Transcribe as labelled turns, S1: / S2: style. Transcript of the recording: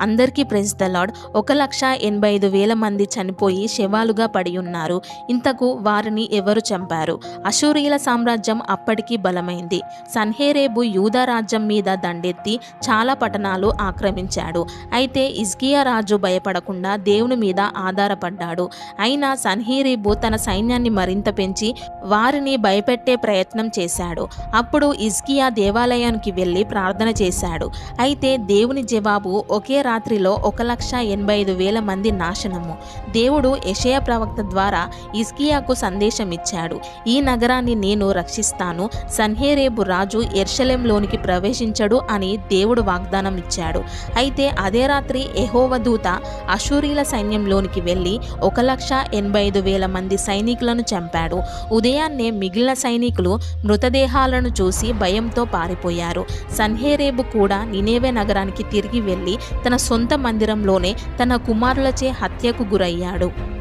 S1: అందరికీ praise the lord ఒక లక్ష ఎనభై ఐదు వేల మంది చనిపోయి శవాలుగా పడి ఉన్నారు. ఇంతకు వారిని ఎవరు చంపారు? అశూరియుల సామ్రాజ్యం అప్పటికి బలమైంది. సన్హేరేబు యూదా రాజ్యం మీద దండెత్తి చాలా పట్టణాలు ఆక్రమించాడు. అయితే ఇజ్కియా రాజు భయపడకుండా దేవుని మీద ఆధారపడ్డాడు. అయినా సన్హేరేబు తన సైన్యాన్ని మరింత పెంచి వారిని భయపెట్టే ప్రయత్నం చేశాడు. అప్పుడు ఇజ్కియా దేవాలయానికి వెళ్ళి ప్రార్థన చేశాడు. అయితే దేవుని జవాబు ఒకే రాత్రిలో ఒక లక్ష ఎనభై ఐదు వేల మంది నాశనము. దేవుడు యషయ ప్రవక్త ద్వారా ఇస్కియాకు సందేశం ఇచ్చాడు ఈ నగరాన్ని నేను రక్షిస్తాను. సన్హేరేబు రాజు ఎర్షలెంలోనికి ప్రవేశించడు అని దేవుడు వాగ్దానం ఇచ్చాడు. అయితే అదే రాత్రి ఎహోవ దూత అశూరీల సైన్యంలోనికి వెళ్ళి ఒక లక్ష ఎనభై ఐదు వేల మంది సైనికులను చంపాడు. ఉదయాన్నే మిగిలిన సైనికులు మృతదేహాలను చూసి భయంతో పారిపోయారు. సన్హేరేబు కూడా నినేవే నగరానికి తిరిగి వెళ్ళి తన సొంత మందిరంలోనే తన కుమారులచే హత్యకు గురయ్యాడు.